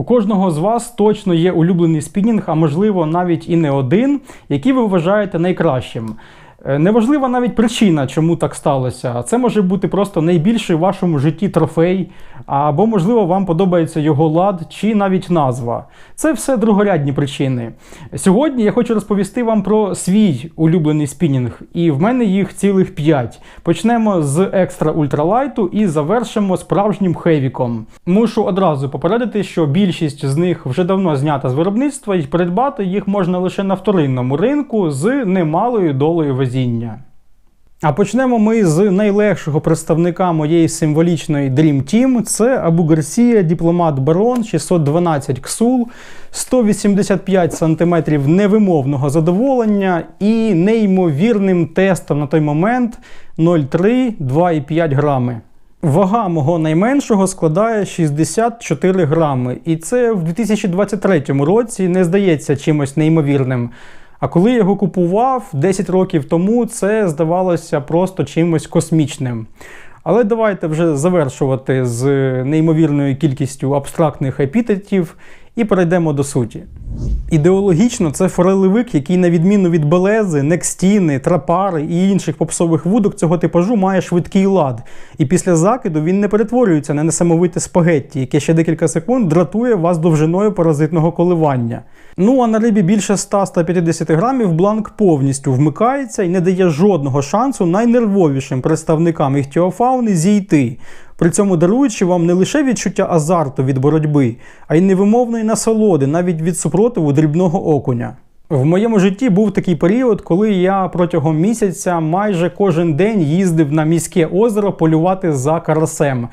У кожного з вас точно є улюблений спінінг, а можливо навіть і не один, який ви вважаєте найкращим. Е, Неважлива навіть причина, чому так сталося. Це може бути просто найбільший в вашому житті трофей, або, можливо, вам подобається його лад чи навіть назва. Це все другорядні причини. Сьогодні я хочу розповісти вам про свій улюблений спінінг, і в мене їх цілих 5. Почнемо з екстра ультралайту і завершимо справжнім хевіком. Мушу одразу попередити, що більшість з них вже давно знята з виробництва, і придбати їх можна лише на вторинному ринку з немалою долею везіння. А почнемо ми з найлегшого представника моєї символічної Dream Team. Це Абу Гарсія, дипломат Барон 612 ксул, 185 см невимовного задоволення і неймовірним тестом на той момент 0,3 2,5 грами. Вага мого найменшого складає 64 грами, і це в 2023 році не здається чимось неймовірним. А коли його купував 10 років тому, це здавалося просто чимось космічним. Але давайте вже завершувати з неймовірною кількістю абстрактних епітетів і перейдемо до суті. Ідеологічно це форелевик, який, на відміну від Белези, Некстіни, Трапари і інших попсових вудок цього типажу, має швидкий лад. І після закиду він не перетворюється на несамовите спагетті, яке ще декілька секунд дратує вас довжиною паразитного коливання. Ну а на рибі більше 100-150 грамів бланк повністю вмикається і не дає жодного шансу найнервовішим представникам іхтіофауни зійти. При цьому даруючи вам не лише відчуття азарту від боротьби, а й невимовної насолоди навіть від супротиву дрібного окуня. В моєму житті був такий період, коли я протягом місяця майже кожен день їздив на міське озеро полювати за карасем.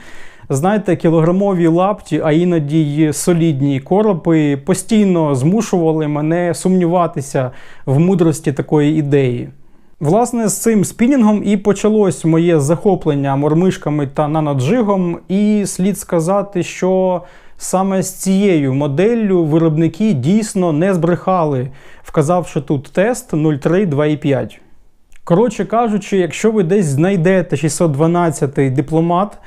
Знаєте, кілограмові лапті, а іноді й солідні коропи постійно змушували мене сумніватися в мудрості такої ідеї. Власне, з цим спінінгом і почалось моє захоплення мормишками та наноджигом, і слід сказати, що саме з цією моделлю виробники дійсно не збрехали, вказавши тут тест 0,3-2,5. Коротше кажучи, якщо ви десь знайдете 612-й дипломат,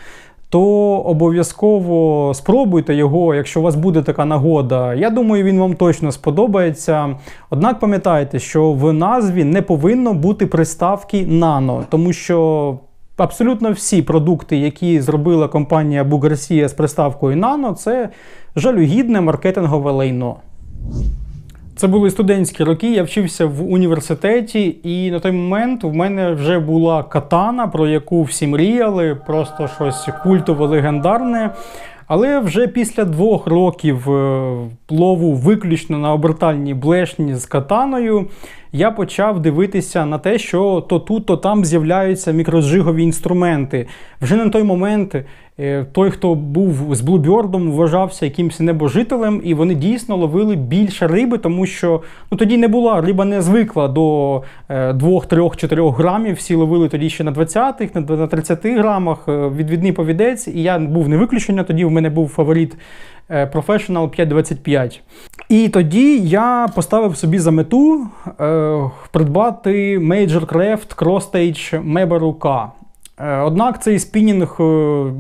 то обов'язково спробуйте його, якщо у вас буде така нагода. Я думаю, він вам точно сподобається. Однак пам'ятайте, що в назві не повинно бути приставки нано, тому що. Абсолютно всі продукти, які зробила компанія Бугарсія з приставкою Nano, це жалюгідне маркетингове лайно. Це були студентські роки, я вчився в університеті, і на той момент у мене вже була катана, про яку всі мріяли, просто щось культове легендарне. Але вже після двох років е, лову виключно на обертальній блешні з катаною, я почав дивитися на те, що то тут, то там з'являються мікрозжигові інструменти. Вже на той момент е, той, хто був з Bluebird, вважався якимось небожителем, і вони дійсно ловили більше риби, тому що ну, тоді не була, риба не звикла до 2, 3, 4 грамів. Всі ловили тоді ще на 20-х, на 30 грамах. е, Відвідний повідець, і я був не виключення. Тоді в мене був фаворит е, Professional 525. І тоді я поставив собі за мету е, придбати Major Craft Cross-Stage Mebaru K. Е, Однак цей спінінг е,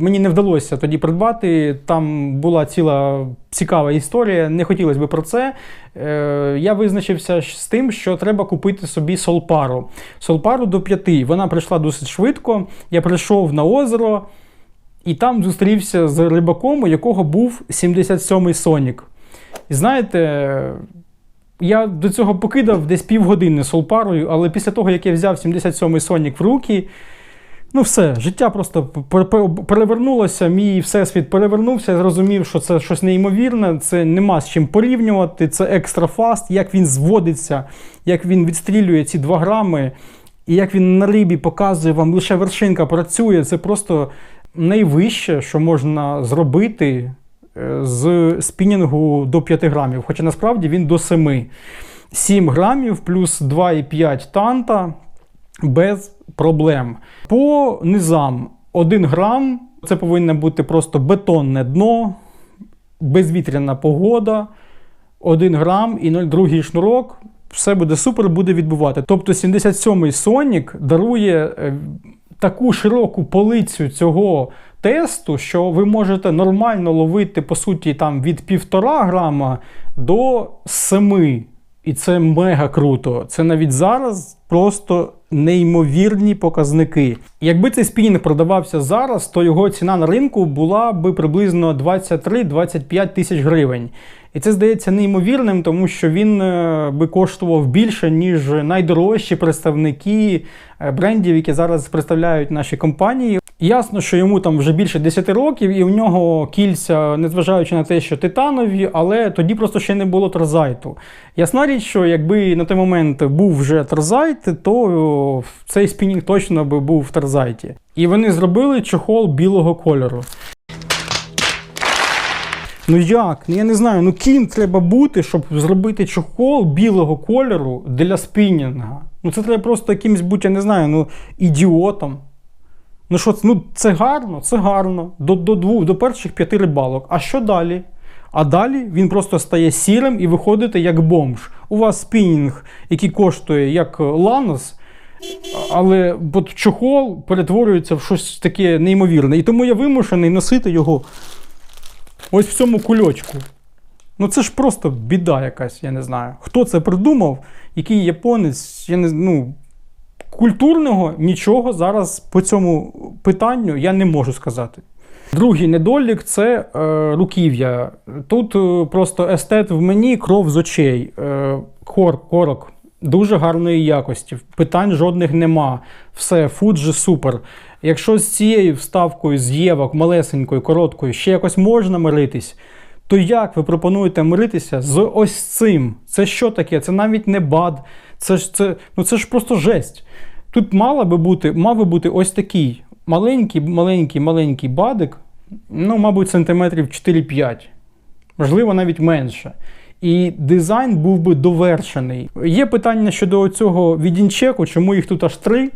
мені не вдалося тоді придбати. Там була ціла цікава історія, не хотілося б про це. Е, Я визначився з тим, що треба купити собі солпару. Солпару до 5. Вона прийшла досить швидко. Я прийшов на озеро і там зустрівся з рибаком, у якого був 77-й Сонік. І знаєте, я до цього покидав десь півгодини солпарою, але після того, як я взяв 77-й Сонік в руки, ну все, життя просто пер- пер- перевернулося, мій всесвіт перевернувся, я зрозумів, що це щось неймовірне, це нема з чим порівнювати, це екстра фаст, як він зводиться, як він відстрілює ці 2 грами, і як він на рибі показує вам, лише вершинка працює, це просто найвище, що можна зробити з спінінгу до 5 грамів, хоча насправді він до 7. 7 грамів плюс 2,5 танта без проблем. По низам 1 грам це повинно бути просто бетонне дно, безвітряна погода, 1 грам і 0,2 шнурок. Все буде супер, буде відбувати. Тобто 77-й Sonic дарує е, таку широку полицю цього тесту, що ви можете нормально ловити, по суті, там від півтора грама до 7. І це мега круто. Це навіть зараз просто неймовірні показники. Якби цей спінінг продавався зараз, то його ціна на ринку була би приблизно 23-25 тисяч гривень. І це здається неймовірним, тому що він е, би коштував більше, ніж найдорожчі представники е, брендів, які зараз представляють наші компанії. Ясно, що йому там вже більше 10 років, і у нього кільця, незважаючи на те, що титанові, але тоді просто ще не було трозайту. Ясна річ, що якби на той момент був вже трозайт, то цей спінінг точно би був в трозайті. І вони зробили чохол білого кольору. Ну як? Ну я не знаю, ну ким треба бути, щоб зробити чохол білого кольору для спінінга. Ну це треба просто якимось бути, я не знаю, ну ідіотом. Ну що, ну це гарно, це гарно. До, до двох, до перших п'яти рибалок. А що далі? А далі він просто стає сірим і виходите як бомж. У вас спінінг, який коштує як ланос, але чохол перетворюється в щось таке неймовірне. І тому я вимушений носити його ось в цьому кульочку. Ну це ж просто біда якась, я не знаю. Хто це придумав, який японець, я не ну, культурного нічого зараз по цьому питанню я не можу сказати. Другий недолік це е, руків'я. Тут е, просто естет в мені, кров з очей. Е, кор, корок дуже гарної якості. Питань жодних нема. Все, фуджі супер. Якщо з цією вставкою з євок, малесенькою, короткою, ще якось можна миритись, то як ви пропонуєте миритися з ось цим? Це що таке? Це навіть не бад, це ж це, ну це ж просто жесть. Тут мала би бути, мав би бути ось такий маленький, маленький, маленький бадик, ну, мабуть, сантиметрів 4-5, можливо, навіть менше. І дизайн був би довершений. Є питання щодо цього відінчеку, чому їх тут аж три,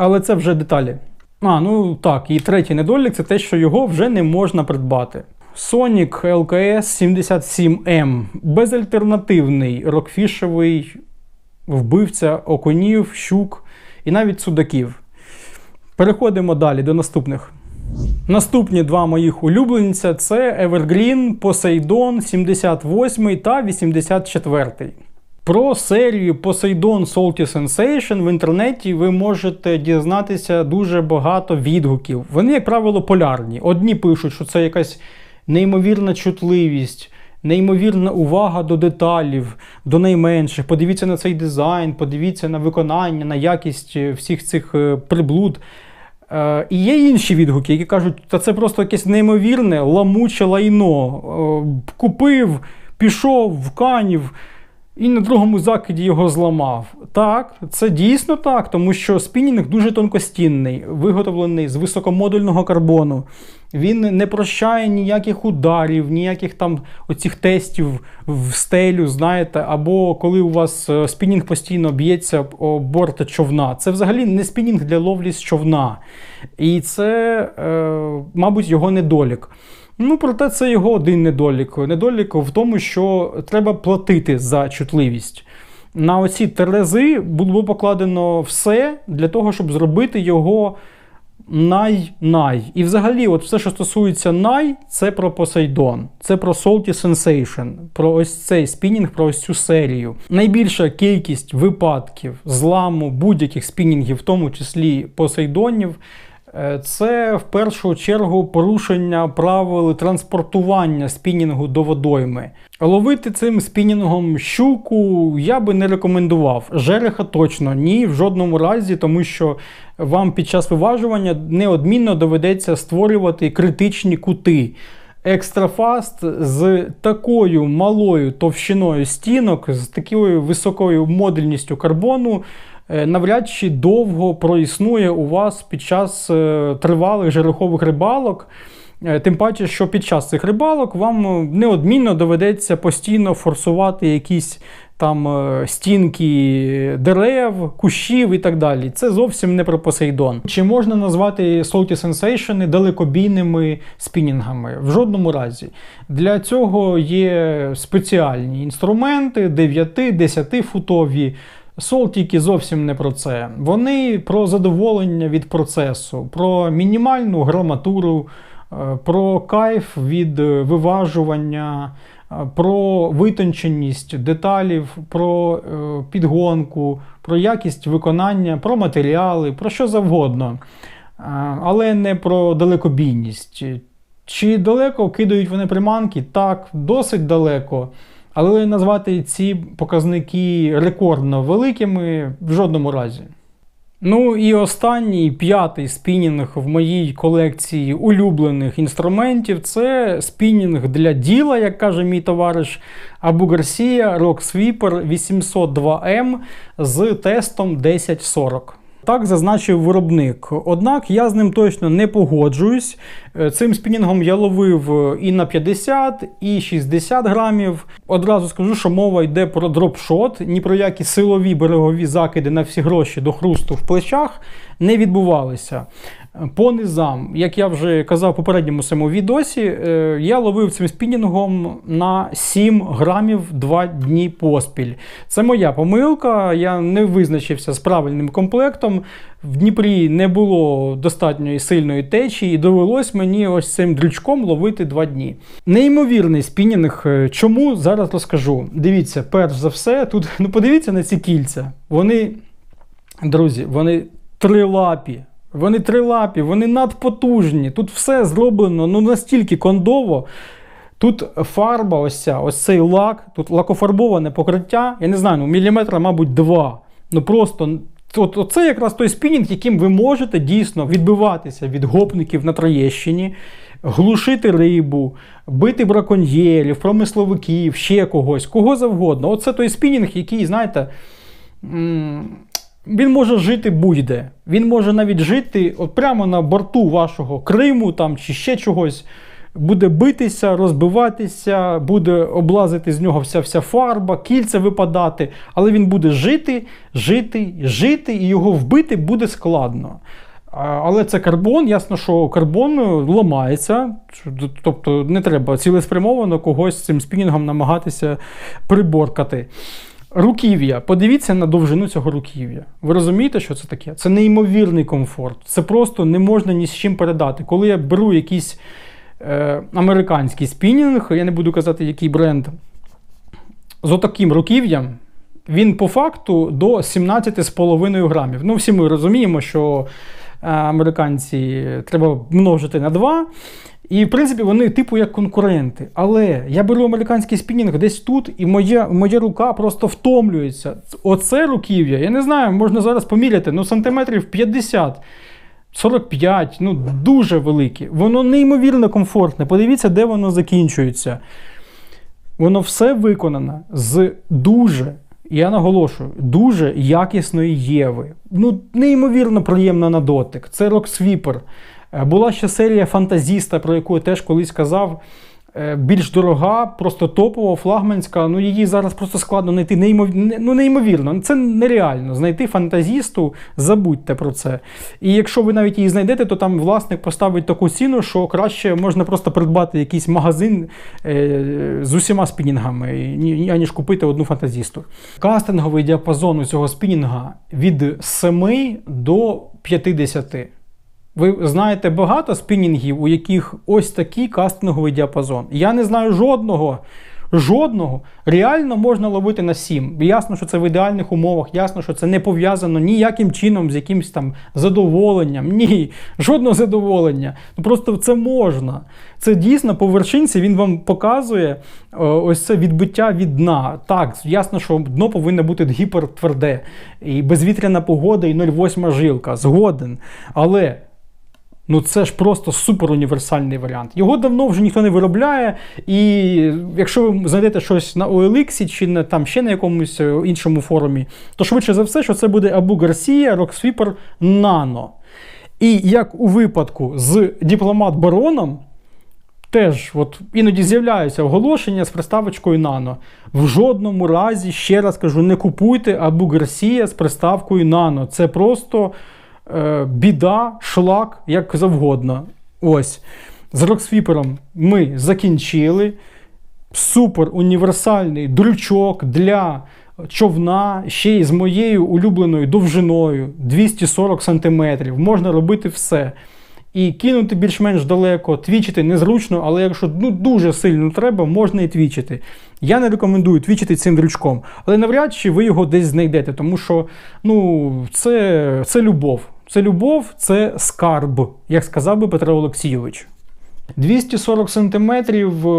але це вже деталі. А, ну так, і третій недолік це те, що його вже не можна придбати. Sonic LKS 77M безальтернативний рокфішевий вбивця окунів, щук і навіть судаків. Переходимо далі до наступних. Наступні два моїх улюбленця це Evergreen, Poseidon 78 та 84. Про серію Poseidon Salty Sensation в інтернеті ви можете дізнатися дуже багато відгуків. Вони, як правило, полярні. Одні пишуть, що це якась неймовірна чутливість, неймовірна увага до деталів, до найменших. Подивіться на цей дизайн, подивіться на виконання, на якість е, всіх цих е, приблуд. Е, І є інші відгуки, які кажуть, та це просто якесь неймовірне ламуче лайно. Купив, пішов, вканів і на другому закиді його зламав. Так, це дійсно так, тому що спінінг дуже тонкостінний, виготовлений з високомодульного карбону. Він не прощає ніяких ударів, ніяких там оцих тестів в стелю, знаєте, або коли у вас е, спінінг постійно б'ється о борт човна. Це взагалі не спінінг для ловлі з човна. І це, е, мабуть, його недолік. Ну, проте це його один недолік. Недолік в тому, що треба платити за чутливість. На оці терези було покладено все для того, щоб зробити його най-най. І взагалі, от все, що стосується най, це про Посейдон, це про Salty Sensation, про ось цей спінінг, про ось цю серію. Найбільша кількість випадків зламу будь-яких спінінгів, в тому числі посейдонів. Е, Це в першу чергу порушення правил транспортування спінінгу до водойми. Ловити цим спінінгом щуку я би не рекомендував. Жереха точно ні, в жодному разі, тому що вам під час виважування неодмінно доведеться створювати критичні кути. Екстрафаст з такою малою товщиною стінок, з такою високою модульністю карбону навряд чи довго проіснує у вас під час е, тривалих жерехових рибалок. Е, Тим паче, що під час цих рибалок вам е, неодмінно доведеться постійно форсувати якісь там е, стінки дерев, кущів і так далі. Це зовсім не про Посейдон. Чи можна назвати Salty Sensation далекобійними спінінгами? В жодному разі. Для цього є спеціальні інструменти 9-10 футові Солтіки зовсім не про це. Вони про задоволення від процесу, про мінімальну граматуру, е, про кайф від е, виважування, е, про витонченість деталів, про підгонку, про якість виконання, про матеріали, про що завгодно. Але не про далекобійність. Чи далеко кидають вони приманки? Так, досить далеко. Але назвати ці показники рекордно великими в жодному разі. Ну і останній п'ятий спінінг в моїй колекції улюблених інструментів це спінінг для діла, як каже мій товариш Абу Гарсія Rock Sweeper 802M з тестом 1040. Так зазначив виробник. Однак я з ним точно не погоджуюсь. Е, Цим спінінгом я ловив е, і на 50, і 60 грамів. Одразу скажу, що мова йде про дропшот, ні про які силові берегові закиди на всі гроші до хрусту в плечах не відбувалися. По низам, як я вже казав в попередньому своєму відосі, е, я ловив цим спінінгом на 7 грамів 2 дні поспіль. Це моя помилка, я не визначився з правильним комплектом. В Дніпрі не було достатньої сильної течії, і довелось мені ось цим дрючком ловити 2 дні. Неймовірний спінінг. Е, Чому зараз розкажу? Дивіться, перш за все, тут ну подивіться на ці кільця. Вони, друзі, вони трилапі. Вони трилапі, вони надпотужні. Тут все зроблено ну, настільки кондово. Тут фарба, ось ця, ось цей лак, тут лакофарбоване покриття. Я не знаю, ну міліметра, мабуть, два. Ну просто от, оце якраз той спінінг, яким ви можете дійсно відбиватися від гопників на Троєщині, глушити рибу, бити браконьєрів, промисловиків, ще когось, кого завгодно. Оце той спінінг, який, знаєте. м, він може жити будь-де. Він може навіть жити от прямо на борту вашого Криму там, чи ще чогось. Буде битися, розбиватися, буде облазити з нього вся вся фарба, кільця випадати, але він буде жити, жити, жити, і його вбити буде складно. Але це карбон, ясно, що карбон ламається, тобто не треба цілеспрямовано когось цим спінінгом намагатися приборкати. Руків'я. Подивіться на довжину цього руків'я. Ви розумієте, що це таке? Це неймовірний комфорт. Це просто не можна ні з чим передати. Коли я беру якийсь е, американський спінінг, я не буду казати, який бренд, з отаким руків'ям, він по факту до 17,5 грамів. Ну, всі ми розуміємо, що е, американці треба множити на 2. І, в принципі, вони типу як конкуренти. Але я беру американський спінінг десь тут, і моя моя рука просто втомлюється. Оце руків'я, я не знаю, можна зараз поміряти, ну сантиметрів 50. 45, ну дуже великі. Воно неймовірно комфортне. Подивіться, де воно закінчується. Воно все виконано з дуже, я наголошую, дуже якісної єви. Ну, неймовірно приємно на дотик. Це Rocksweeper. Е, Була ще серія Фантазіста, про яку я теж колись казав. Е, Більш дорога, просто топова, флагманська. Ну її зараз просто складно знайти. Неймов... Ну, неймовірно. Це нереально. Знайти фантазісту, забудьте про це. І якщо ви навіть її знайдете, то там власник поставить таку ціну, що краще можна просто придбати якийсь магазин е, з усіма спінінгами, аніж купити одну фантазісту. Кастинговий діапазон у цього спінінга від 7 до 50. Ви знаєте багато спінінгів, у яких ось такий кастинговий діапазон. Я не знаю жодного. Жодного реально можна ловити на 7. Ясно, що це в ідеальних умовах, ясно, що це не пов'язано ніяким чином з якимось там задоволенням. Ні, жодного задоволення. Ну просто це можна. Це дійсно по вершинці він вам показує о, ось це відбиття від дна. Так, ясно, що дно повинно бути гіпертверде, і безвітряна погода, і 0,8 жилка. Згоден. Але. Ну це ж просто супер універсальний варіант. Його давно вже ніхто не виробляє, і якщо ви знайдете щось на OLX чи на, там ще на якомусь е, іншому форумі, то швидше за все, що це буде Abu Garcia Rocksweeper Nano. І як у випадку з дипломат Бароном, теж от іноді з'являються оголошення з приставочкою Nano. В жодному разі, ще раз кажу, не купуйте Abu Garcia з приставкою Nano. Це просто біда, шлак, як завгодно. Ось. З роксвіпером ми закінчили. Супер універсальний дрючок для човна, ще й з моєю улюбленою довжиною 240 см. Можна робити все. І кинути більш-менш далеко, твічити незручно, але якщо ну, дуже сильно треба, можна і твічити. Я не рекомендую твічити цим дрючком, але навряд чи ви його десь знайдете, тому що ну, це, це любов. Це любов, це скарб, як сказав би Петро Олексійович. 240 см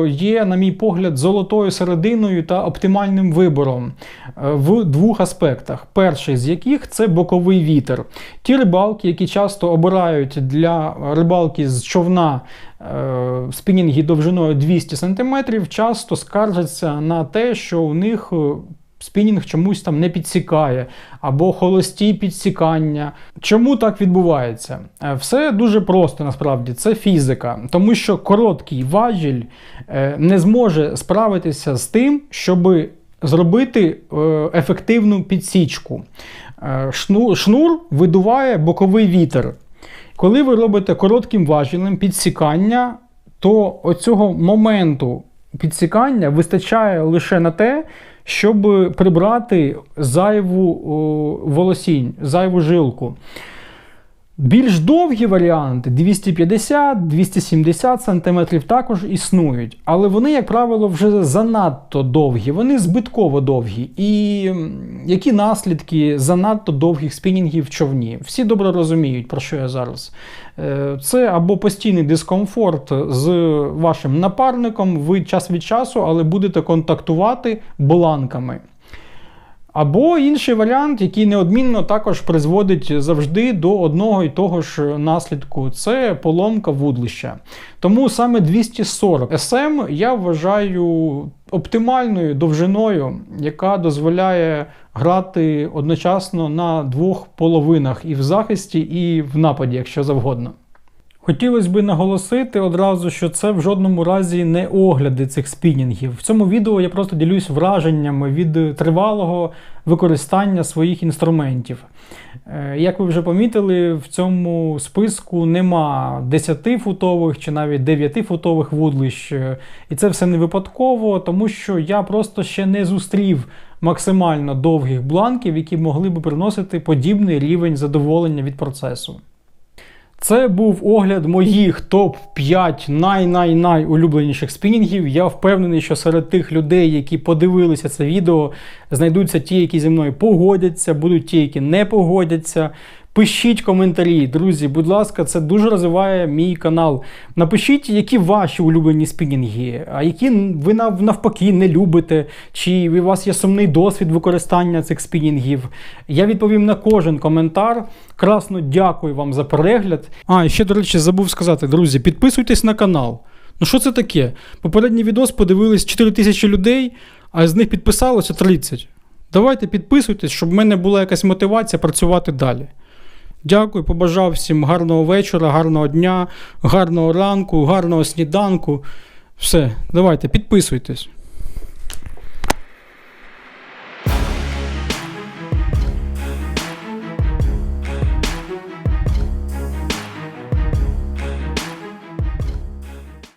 є, на мій погляд, золотою серединою та оптимальним вибором е, в двох аспектах. Перший з яких це боковий вітер. Ті рибалки, які часто обирають для рибалки з човна е, спінінги довжиною 200 см, часто скаржаться на те, що у них е, спінінг чомусь там не підсікає, або холості підсікання. Чому так відбувається? Е, Все дуже просто насправді, це фізика, тому що короткий важіль е, не зможе справитися з тим, щоб зробити е, ефективну підсічку. Е, Шнур видуває боковий вітер. Коли ви робите коротким важілем підсікання, то оцього моменту підсікання вистачає лише на те, щоб прибрати зайву волосінь, зайву жилку. Більш довгі варіанти 250-270 см також існують, але вони, як правило, вже занадто довгі, вони збитково довгі. І які наслідки занадто довгих спінінгів в човні? Всі добре розуміють, про що я зараз. Е, Це або постійний дискомфорт з вашим напарником, ви час від часу, але будете контактувати бланками. Або інший варіант, який неодмінно також призводить завжди до одного і того ж наслідку це поломка вудлища. Тому саме 240 SM я вважаю оптимальною довжиною, яка дозволяє грати одночасно на двох половинах і в захисті, і в нападі, якщо завгодно. Хотілося б наголосити одразу, що це в жодному разі не огляди цих спінінгів. В цьому відео я просто ділюсь враженнями від тривалого використання своїх інструментів. Е, Як ви вже помітили, в цьому списку нема 10-футових чи навіть 9-футових вудлищ. Е, І це все не випадково, тому що я просто ще не зустрів максимально довгих бланків, які могли би приносити подібний рівень задоволення від процесу. Це був огляд моїх топ-5 най-най-най улюбленіших спінінгів. Я впевнений, що серед тих людей, які подивилися це відео, знайдуться ті, які зі мною погодяться, будуть ті, які не погодяться. Пишіть коментарі, друзі, будь ласка, це дуже розвиває мій канал. Напишіть, які ваші улюблені спінінги, а які ви нав- навпаки не любите, чи у вас є сумний досвід використання цих спінінгів. Я відповім на кожен коментар. Красно дякую вам за перегляд. А, і ще, до речі, забув сказати, друзі, підписуйтесь на канал. Ну що це таке? Попередній відос подивились 4 тисячі людей, а з них підписалося 30. Давайте підписуйтесь, щоб в мене була якась мотивація працювати далі. Дякую, побажав всім гарного вечора, гарного дня, гарного ранку, гарного сніданку. Все, давайте, підписуйтесь.